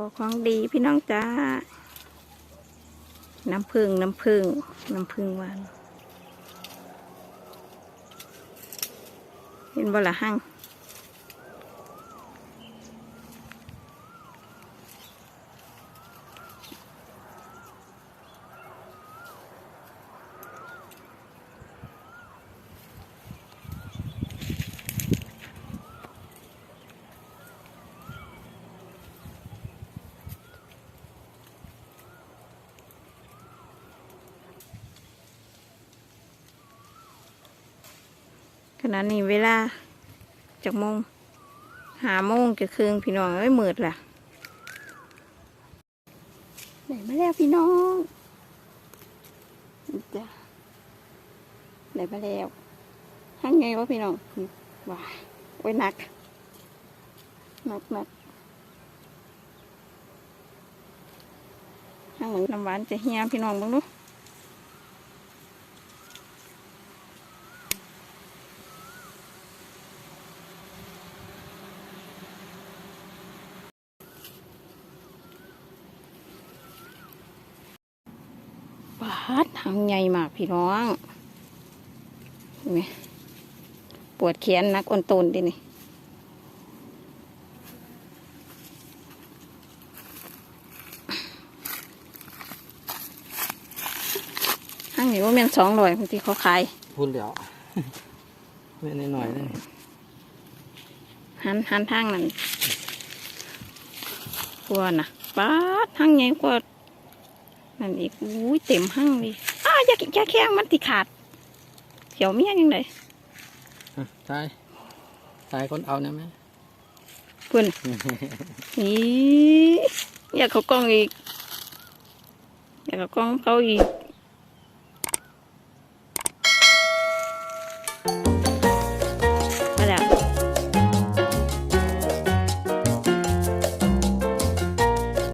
อของดีพี่น้องจ้า น้ำพึ่งน้ำพึ่งน้ำพึ่งวัน เห็นบ่ละหั่ง ขณะนี้เวลาจากโมงหาโมงจะคืนพี่น้องเอ้ยมืดละไหนมาแล้วพี่น้องจ้ะไหนมาแล้วหั่งไงวะพี่น้องว้าโอ้ยหนักหนักหนักหั่งเหมือนน้ำหวานจะเฮียพี่น้องบ้างดู ปาดหางใหญ่มากพี่น้องเห็นไหมปวดแขนนักอ่อนโตนดินี่ห้างนี้ว่าแม่นสองร้อยบางทีเขาขายพูดเดี๋ยวไม่นหน่อยๆนี่หันหันทางนั้นกลัวนะปาดห้างใหญ่กว่า นั่นอีกอุ้ยเต็มห้างเลยอ้าวอย่าอย่าแข้งมันติขาด เขียวเมียยังไงอะตายตายคนเอาเนี่ยไหมเพื่อนนี่อยากเขากล้องอีก อยากเขากล้องเขาอีก